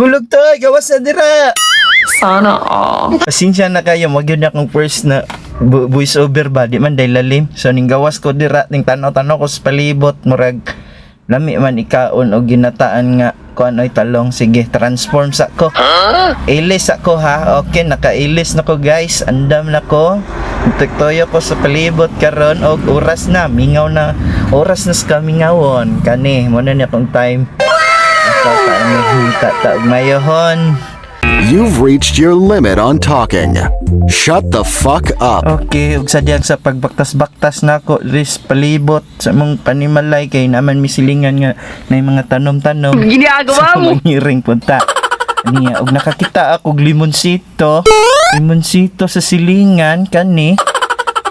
Bulog to, gawas na dira. Sana all. Pasensya na kayo, magyud na akong first na bu- voice over ba, di man dahil lalim. So ning gawas ko dira, ning tanaw-tanaw ko sa palibot, murag lami man ikaon o ginataan nga kung ano'y talong. Sige, transform sa ko. Ilis ako ha. Okay, naka-ilis na ko guys. Andam na ko. Tuktoyo ko sa palibot karon og oras na. Mingaw na. Oras na sa kamingawon. Kani, mo na akong time. Mayohon. You've reached your limit on talking. Shut the fuck up. Okay, ug sadyang sa pagbaktas-baktas nako ris palibot sa mong panimalay kay naman misilingan nga na mga tanom-tanom. Ginagawa sa mangiring punta. Niya, ug nakakita ako og limonsito. Limonsito sa silingan kani.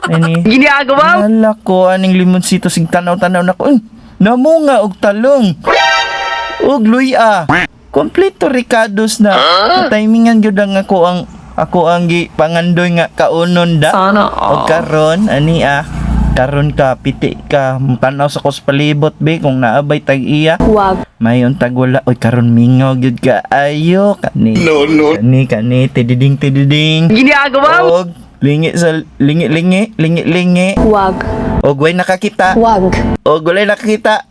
Ani. Ginagawa Wala ko aning limonsito sig tanaw-tanaw nako. Uy, namunga og talong. Ug luya. Kompleto ricados na. Timingan gyud ang ako ang ako ang gi pangandoy nga kaunon da. Sana O all. karon ani ah karon ka piti ka tanaw sa kos palibot be kung naabay tag iya Wag. mayon tag wala oy karon mingaw gyud ka ayo kani no no kani kani tididing tididing Ginagawa og lingi sa lingi lingi lingi lingi Wag. og way nakakita Wag. og walay nakakita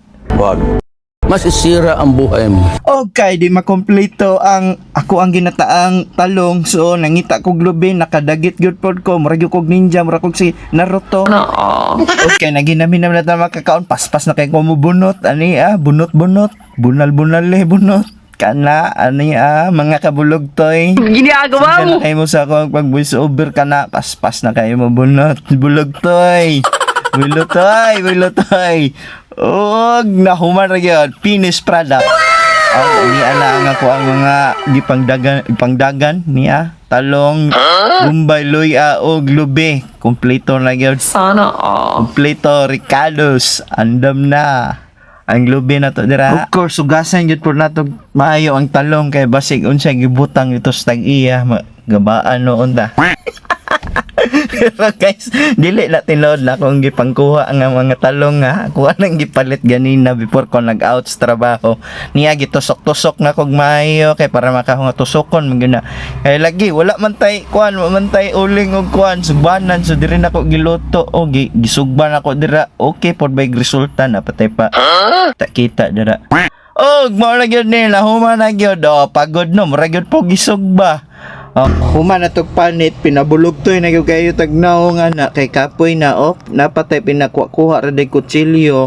masisira ang buhay mo. Okay, di makompleto ang ako ang ginataang talong so nangita kog lubi nakadagit gyud pod ko murag kog ninja murag kog si Naruto all. Okay, naginami na na makakaon. Paspas na kayo kumubunot. Ani ah, bunot-bunot. Bunal-bunal eh, bunot. Kana, ani ah, mga kabulog toy. Ginagawa Kana kayo mo sa akong pag voice over ka na. Paspas na kayo mo bunot. Bulog toy. Bulo toy, bulo toy. Og, nahuman ra gyud. Finished product. Ang ni ala nga ko ang mga gipangdagan ipangdagan niya talong bumbay luya og lubi kompleto na gyud Sana all. Kompleto Ricardos. Andam na. Ang lubi na to dira. Of course, sugasan yun po nato maayo ang talong kay basig unsa gibutang ito sa tag-iya gabaan noon da. Pero guys, dili na tinod na kung gipangkuha ang mga talong nga. Kuha nang gipalit ganina before ko nag-out sa trabaho. Niya gitusok-tusok na kog maayo kay para makahunga tusokon man gyud na. Kay lagi wala man tay kuan, wala man tay uling og kuan sugbanan so diri na ko giluto o gi, gisugban ako dira. Okay pod bay resulta na patay pa. Tak kita dira. Og mo na gyud ni lahuma na gyud oh, pagod no, mura gyud po gisugba. Oh, human na tog panit pinabulog to na gyud kayo tagnaw nga na kay kapoy na op napatay pinakuha ra day kutsilyo.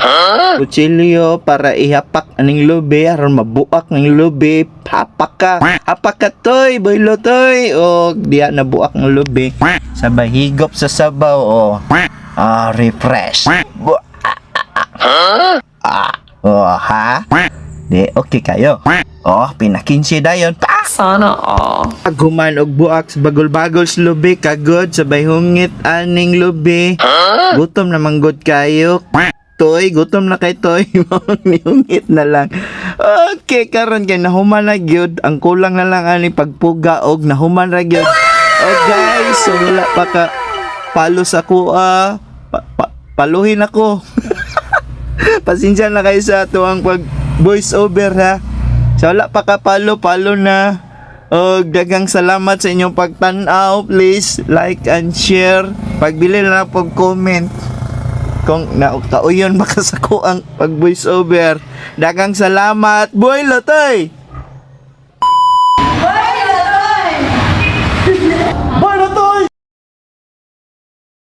Kutsilyo para ihapak aning lubi aron mabuak ng lubi. Hapak ka. Hapak ka toy, boylo toy. O diya na buak ng lubi. Sabay higop sa sabaw oh. Ah, refresh. Bu- Ah, oh, ha? Di, okay kayo. Oh, pinakinsi dayon. Pa! Sana all. Aguman og buak sa bagol-bagol sa lubi kagod sabay hungit aning lubi. Gutom na manggod kayo. Toy, gutom na kay Toy. Nihungit na lang. Okay, karon kay nahuman na gyud. Ang kulang na lang ani pagpuga og nahuman ra gyud. Oh guys, so wala pa ka palo sa kuha. Pa, pa- paluhin ako. Pasensya na kayo sa tuwang pag voice over ha. So wala pa ka palo, palo na. O dagang salamat sa inyong pagtanaw. Please like and share. Pagbili na pag comment. Kung na kauyon ba ka sa ang pag voice over. Dagang salamat. Boy, lotoy!